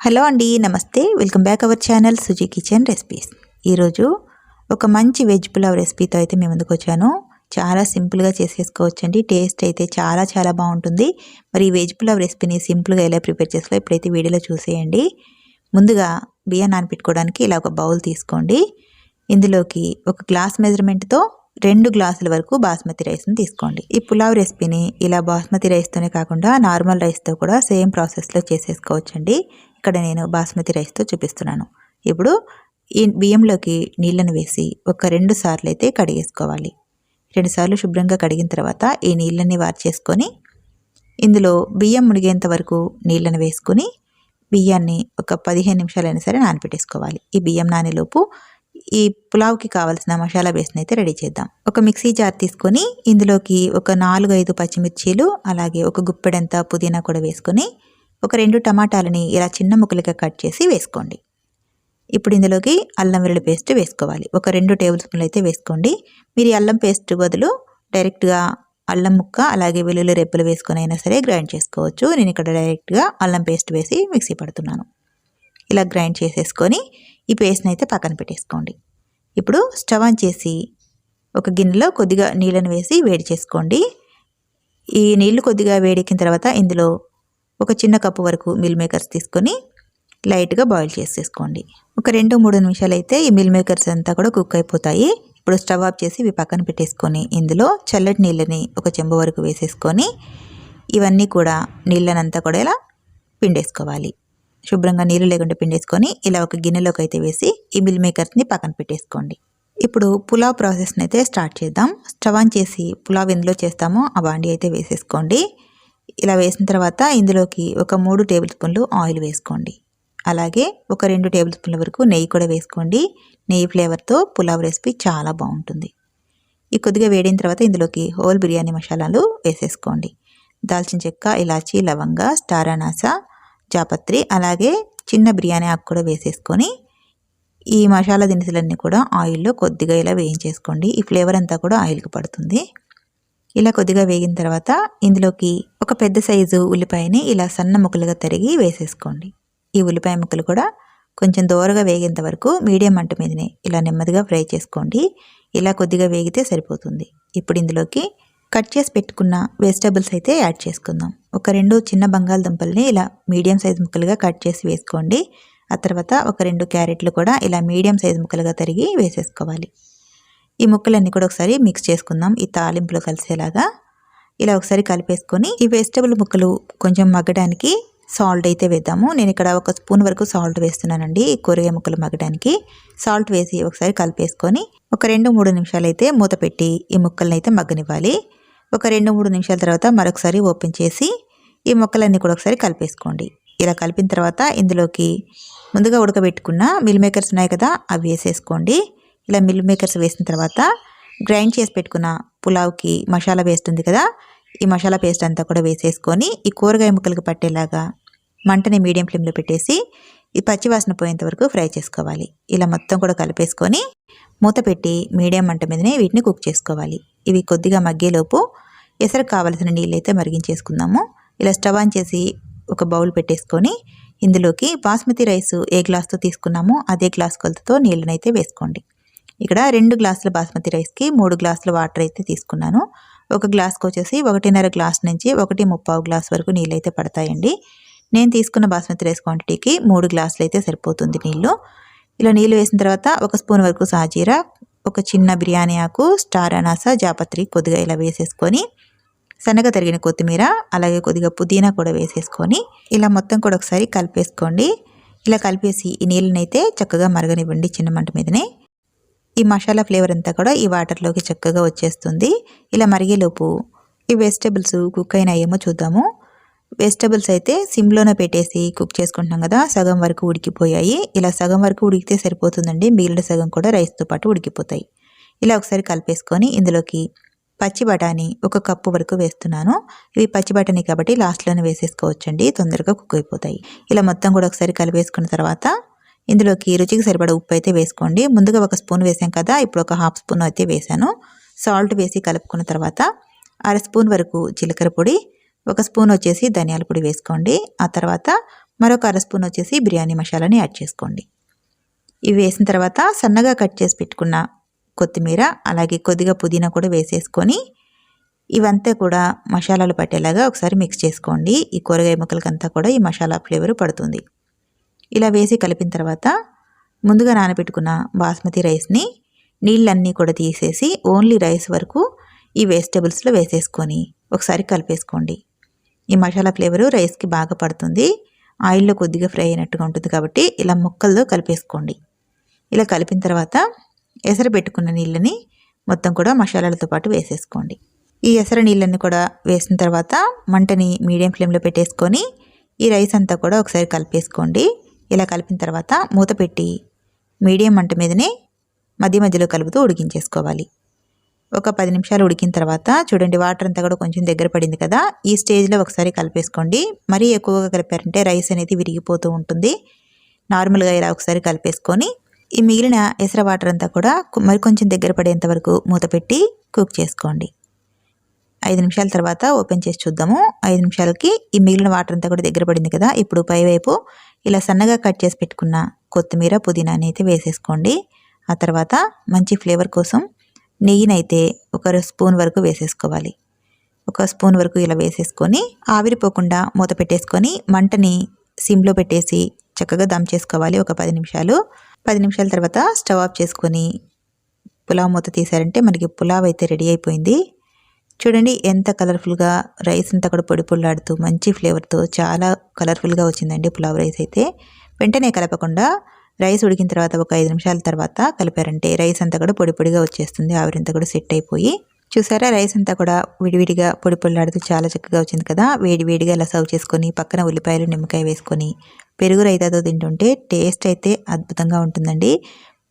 Hello అండి నమస్తే. Welcome back our channel Suji kitchen recipes. ఈరోజు ఒక మంచి వెజ్ పులావ్ రెసిపీతో అయితే మేము ముందుకు వచ్చాను. చాలా సింపుల్గా చేసేసుకోవచ్చండి. టేస్ట్ అయితే చాలా చాలా బాగుంటుంది. మరి ఈ వెజ్ పులావ్ రెసిపీని సింపుల్గా ఎలా ప్రిపేర్ చేసుకో ఇప్పుడైతే వీడియోలో చూసేయండి. ముందుగా బియ్యం నానపెట్టుకోవడానికి ఇలా ఒక బౌల్ తీసుకోండి. ఇందులోకి ఒక గ్లాస్ మెజర్మెంట్తో రెండు గ్లాసుల వరకు బాస్మతి రైస్ని తీసుకోండి. ఈ పులావ్ రెసిపీని ఇలా బాస్మతి రైస్తోనే కాకుండా నార్మల్ రైస్తో కూడా సేమ్ ప్రాసెస్లో చేసేసుకోవచ్చండి. ఇక్కడ నేను బాస్మతి రైస్తో చూపిస్తున్నాను. ఇప్పుడు ఈ బియ్యంలోకి నీళ్ళను వేసి ఒక రెండు సార్లు అయితే కడిగేసుకోవాలి. రెండు సార్లు శుభ్రంగా కడిగిన తర్వాత ఈ నీళ్ళని వార్చేసుకొని ఇందులో బియ్యం మునిగేంత వరకు నీళ్ళను వేసుకుని బియ్యాన్ని ఒక పదిహేను నిమిషాలైనా సరే నానపెట్టేసుకోవాలి. ఈ బియ్యం నానేలోపు ఈ పులావ్కి కావాల్సిన మసాలా బేస్ని అయితే రెడీ చేద్దాం. ఒక మిక్సీ జార్ తీసుకొని ఇందులోకి ఒక నాలుగు ఐదు పచ్చిమిర్చీలు అలాగే ఒక గుప్పెడంత పుదీనా కూడా వేసుకొని ఒక రెండు టమాటాలని ఇలా చిన్న ముక్కలుగా కట్ చేసి వేసుకోండి. ఇప్పుడు ఇందులోకి అల్లం వెల్లుల్లి పేస్ట్ వేసుకోవాలి. ఒక రెండు టేబుల్ స్పూన్లు అయితే వేసుకోండి. మీరు అల్లం పేస్ట్ బదులు డైరెక్ట్గా అల్లం ముక్క అలాగే వెల్లుల్లి రెబ్బలు వేసుకొని అయినా సరే గ్రైండ్ చేసుకోవచ్చు. నేను ఇక్కడ డైరెక్ట్గా అల్లం పేస్ట్ వేసి మిక్సీ పడుతున్నాను. ఇలా గ్రైండ్ చేసేసుకొని ఈ పేస్ట్ని అయితే పక్కన పెట్టేసుకోండి. ఇప్పుడు స్టవ్ ఆన్ చేసి ఒక గిన్నెలో కొద్దిగా నీళ్ళను వేసి వేడి చేసుకోండి. ఈ నీళ్ళు కొద్దిగా వేడెక్కిన తర్వాత ఇందులో ఒక చిన్న కప్పు వరకు మిల్ మేకర్స్ తీసుకొని లైట్గా బాయిల్ చేసేసుకోండి. ఒక రెండు మూడు నిమిషాలు అయితే ఈ మిల్ మేకర్స్ అంతా కూడా కుక్ అయిపోతాయి. ఇప్పుడు స్టవ్ ఆఫ్ చేసి ఇవి పక్కన పెట్టేసుకొని ఇందులో చల్లటి నీళ్ళని ఒక చెంబు వరకు వేసేసుకొని ఇవన్నీ కూడా నీళ్ళనంతా కూడా ఇలా పిండేసుకోవాలి. శుభ్రంగా నీళ్ళు లేకుండా పిండేసుకొని ఇలా ఒక గిన్నెలోకి అయితే వేసి ఈ మిల్ మేకర్స్ని పక్కన పెట్టేసుకోండి. ఇప్పుడు పులావ్ ప్రాసెస్ని అయితే స్టార్ట్ చేద్దాం. స్టవ్ ఆన్ చేసి పులావ్ ఎందులో చేస్తామో ఆ బాండి అయితే వేసేసుకోండి. ఇలా వేసిన తర్వాత ఇందులోకి ఒక మూడు టేబుల్ స్పూన్లు ఆయిల్ వేసుకోండి. అలాగే ఒక రెండు టేబుల్ స్పూన్ల వరకు నెయ్యి కూడా వేసుకోండి. నెయ్యి ఫ్లేవర్తో పులావ్ రెసిపీ చాలా బాగుంటుంది. ఈ కొద్దిగా వేడిన తర్వాత ఇందులోకి హోల్ బిర్యానీ మసాలాలు వేసేసుకోండి. దాల్చిన చెక్క ఇలాచీ లవంగ స్టార్ అనాస జాపత్రి అలాగే చిన్న బిర్యానీ ఆకు కూడా వేసేసుకొని ఈ మసాలా దినుసులన్నీ కూడా ఆయిల్లో కొద్దిగా ఇలా వేయించేసుకోండి. ఈ ఫ్లేవర్ అంతా కూడా ఆయిల్కి పడుతుంది. ఇలా కొద్దిగా వేగిన తర్వాత ఇందులోకి ఒక పెద్ద సైజు ఉల్లిపాయని ఇలా సన్న ముక్కలుగా తరిగి వేసేసుకోండి. ఈ ఉల్లిపాయ ముక్కలు కూడా కొంచెం దూరగా వేగేంత వరకు మీడియం మంట మీదనే ఇలా నెమ్మదిగా ఫ్రై చేసుకోండి. ఇలా కొద్దిగా వేగితే సరిపోతుంది. ఇప్పుడు ఇందులోకి కట్ చేసి పెట్టుకున్న వెజిటబుల్స్ అయితే యాడ్ చేసుకుందాం. ఒక రెండు చిన్న బంగాళదుంపల్ని ఇలా మీడియం సైజ్ ముక్కలుగా కట్ చేసి వేసుకోండి. ఆ తర్వాత ఒక రెండు క్యారెట్లు కూడా ఇలా మీడియం సైజ్ ముక్కలుగా తరిగి వేసేసుకోవాలి. ఈ ముక్కలన్నీ కూడా ఒకసారి మిక్స్ చేసుకుందాం. ఈ తాలింపులో కలిసేలాగా ఇలా ఒకసారి కలిపేసుకొని ఈ వెజిటబుల్ ముక్కలు కొంచెం మగ్గడానికి సాల్ట్ అయితే వేద్దాము. నేను ఇక్కడ ఒక స్పూన్ వరకు సాల్ట్ వేస్తున్నానండి. ఈ కూరగాయ ముక్కలు మగ్గడానికి సాల్ట్ వేసి ఒకసారి కలిపేసుకొని ఒక రెండు మూడు నిమిషాలు అయితే మూత పెట్టి ఈ ముక్కలను అయితే మగ్గనివ్వాలి. ఒక రెండు మూడు నిమిషాల తర్వాత మరొకసారి ఓపెన్ చేసి ఈ మొక్కలన్నీ కూడా ఒకసారి కలిపేసుకోండి. ఇలా కలిపిన తర్వాత ఇందులోకి ముందుగా ఉడకబెట్టుకున్న మిల్ మేకర్స్ ఉన్నాయి కదా అవి వేసేసుకోండి. ఇలా మిల్ మేకర్స్ వేసిన తర్వాత గ్రైండ్ చేసి పెట్టుకున్న పులావ్కి మసాలా వేస్తుంది కదా ఈ మసాలా పేస్ట్ అంతా కూడా వేసేసుకొని ఈ కూరగాయ ముక్కలకు పట్టేలాగా మంటని మీడియం ఫ్లేమ్లో పెట్టేసి ఈ పచ్చివాసన పోయేంత వరకు ఫ్రై చేసుకోవాలి. ఇలా మొత్తం కూడా కలిపేసుకొని మూత పెట్టి మీడియం మంట మీదనే వీటిని కుక్ చేసుకోవాలి. ఇవి కొద్దిగా మగ్గేలోపు ఎసరు కావలసిన నీళ్ళైతే మరిగించేసుకుందాము. ఇలా స్టవ్ ఆన్ చేసి ఒక బౌల్ పెట్టేసుకొని ఇందులోకి బాస్మతి రైస్ ఏ గ్లాస్తో తీసుకున్నామో అదే గ్లాస్ కొలతతో నీళ్ళనైతే వేసుకోండి. ఇక్కడ రెండు గ్లాసుల బాస్మతి రైస్కి మూడు గ్లాసుల వాటర్ అయితే తీసుకున్నాను. ఒక గ్లాస్కి వచ్చేసి ఒకటిన్నర గ్లాస్ నుంచి ఒకటి ముప్పావు గ్లాస్ వరకు నీళ్ళైతే పడతాయండి. నేను తీసుకున్న బాస్మతి రైస్ క్వాంటిటీకి మూడు గ్లాసులు అయితే సరిపోతుంది నీళ్ళు. ఇలా నీళ్ళు వేసిన తర్వాత ఒక స్పూన్ వరకు సాజీరా ఒక చిన్న బిర్యానీ ఆకు స్టార్ అనాస జాపత్రి కొద్దిగా ఇలా వేసేసుకొని సన్నగా తరిగిన కొత్తిమీర అలాగే కొద్దిగా పుదీనా కూడా వేసేసుకొని ఇలా మొత్తం కూడా ఒకసారి కలిపేసుకోండి. ఇలా కలిపేసి ఈ నీళ్ళనైతే చక్కగా మరగనివ్వండి చిన్న మంట మీదనే. ఈ మసాలా ఫ్లేవర్ అంతా కూడా ఈ వాటర్లోకి చక్కగా వచ్చేస్తుంది. ఇలా మరిగేలోపు ఈ వెజిటేబుల్స్ కుక్ అయినాయేమో చూద్దాము. వెజిటబుల్స్ అయితే సిమ్లోనే పెట్టేసి కుక్ చేసుకుంటున్నాం కదా సగం వరకు ఉడికిపోయాయి. ఇలా సగం వరకు ఉడికితే సరిపోతుందండి. మిగిలిన సగం కూడా రైస్తో పాటు ఉడికిపోతాయి. ఇలా ఒకసారి కలిపేసుకొని ఇందులోకి పచ్చి బఠానీ ఒక కప్పు వరకు వేస్తున్నాను. ఇవి పచ్చి బఠానీ కాబట్టి లాస్ట్లోనే వేసేసుకోవచ్చండి తొందరగా కుక్ అయిపోతాయి. ఇలా మొత్తం కూడా ఒకసారి కలిపేసుకున్న తర్వాత ఇందులోకి రుచికి సరిపడ ఉప్పు అయితే వేసుకోండి. ముందుగా ఒక స్పూన్ వేసాం కదా ఇప్పుడు ఒక హాఫ్ స్పూన్ అయితే వేసాను. సాల్ట్ వేసి కలుపుకున్న తర్వాత అర స్పూన్ వరకు జీలకర్ర పొడి ఒక స్పూన్ వచ్చేసి ధనియాల పొడి వేసుకోండి. ఆ తర్వాత మరొక అర స్పూన్ వచ్చేసి బిర్యానీ మసాలాని యాడ్ చేసుకోండి. ఇవి వేసిన తర్వాత సన్నగా కట్ చేసి పెట్టుకున్న కొత్తిమీర అలాగే కొద్దిగా పుదీనా కూడా వేసేసుకొని ఇవంతా కూడా మసాలాలు పట్టేలాగా ఒకసారి మిక్స్ చేసుకోండి. ఈ కూరగాయ ముక్కలకంతా కూడా ఈ మసాలా ఫ్లేవర్ పడుతుంది. ఇలా వేసి కలిపిన తర్వాత ముందుగా నానబెట్టుకున్న బాస్మతి రైస్ని నీళ్ళన్నీ కూడా తీసేసి ఓన్లీ రైస్ వరకు ఈ వెజిటేబుల్స్లో వేసేసుకొని ఒకసారి కలిపేసుకోండి. ఈ మసాలా ఫ్లేవరు రైస్కి బాగా పడుతుంది. ఆయిల్లో కొద్దిగా ఫ్రై అయినట్టుగా ఉంటుంది కాబట్టి ఇలా ముక్కల్లో కలిపేసుకోండి. ఇలా కలిపిన తర్వాత ఎసరు పెట్టుకున్న నీళ్ళని మొత్తం కూడా మసాలాలతో పాటు వేసేసుకోండి. ఈ ఎసర నీళ్ళని కూడా వేసిన తర్వాత మంటని మీడియం ఫ్లేమ్లో పెట్టేసుకొని ఈ రైస్ అంతా కూడా ఒకసారి కలిపేసుకోండి. ఇలా కలిపిన తర్వాత మూత పెట్టి మీడియం మంట మీదనే మధ్య మధ్యలో కలుపుతూ ఉడికించేసుకోవాలి. ఒక పది నిమిషాలు ఉడికిన తర్వాత చూడండి వాటర్ అంతా కూడా కొంచెం దగ్గర పడింది కదా ఈ స్టేజ్లో ఒకసారి కలిపేసుకోండి. మరీ ఎక్కువగా కలిపారంటే రైస్ అనేది విరిగిపోతూ ఉంటుంది. నార్మల్గా ఇలా ఒకసారి కలిపేసుకొని ఈ మిగిలిన ఎసర వాటర్ అంతా కూడా మరి కొంచెం దగ్గర పడేంత వరకు మూత పెట్టి కుక్ చేసుకోండి. ఐదు నిమిషాల తర్వాత ఓపెన్ చేసి చూద్దాము. ఐదు నిమిషాలకి ఈ మిగిలిన వాటర్ అంతా కూడా దగ్గర పడింది కదా ఇప్పుడు పైవైపు ఇలా సన్నగా కట్ చేసి పెట్టుకున్న కొత్తిమీర పుదీనా అయితే వేసేసుకోండి. ఆ తర్వాత మంచి ఫ్లేవర్ కోసం నెయ్యినైతే ఒక స్పూన్ వరకు వేసేసుకోవాలి. ఒక స్పూన్ వరకు ఇలా వేసేసుకొని ఆవిరిపోకుండా మూత పెట్టేసుకొని మంటని సిమ్లో పెట్టేసి చక్కగా దమ్ చేసుకోవాలి ఒక పది నిమిషాలు. పది నిమిషాల తర్వాత స్టవ్ ఆఫ్ చేసుకొని పులావ్ మూత తీసారంటే మనకి పులావ్ అయితే రెడీ అయిపోయింది. చూడండి ఎంత కలర్ఫుల్గా రైస్ అంతా కూడా పొడి పొడిలాడుతూ మంచి ఫ్లేవర్తో చాలా కలర్ఫుల్గా వచ్చిందండి పులావ్ రైస్ అయితే. వెంటనే కలపకుండా రైస్ ఉడికిన తర్వాత ఒక ఐదు నిమిషాల తర్వాత కలిపారంటే రైస్ అంతా కూడా పొడి పొడిగా వచ్చేస్తుంది. ఆవిరంతా కూడా సెట్ అయిపోయి. చూసారా? రైస్ అంతా కూడా విడివిడిగా పొడి పొడిలాడుతూ చాలా చక్కగా వచ్చింది కదా? వేడివేడిగా అలా సర్వ్ చేసుకొని పక్కన ఉల్లిపాయలు నిమ్మకాయ వేసుకొని పెరుగు రైతాతో తింటుంటే టేస్ట్ అయితే అద్భుతంగా ఉంటుందండి.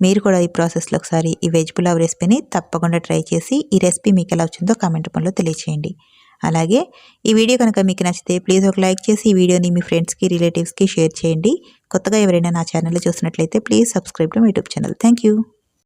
మీరు కూడా ఈ ప్రాసెస్లో ఒకసారి ఈ వెజ్ పులావ్ రెసిపీని తప్పకుండా ట్రై చేసి ఈ రెసిపీ మీకు ఎలా వచ్చిందో కామెంట్ రూపంలో తెలియచేయండి. అలాగే ఈ వీడియో కనుక మీకు నచ్చితే ప్లీజ్ ఒక లైక్ చేసి ఈ వీడియోని మీ ఫ్రెండ్స్కి రిలేటివ్స్కి షేర్ చేయండి. కొత్తగా ఎవరైనా నా ఛానల్లో చూసినట్లయితే please subscribe to YouTube channel. Thank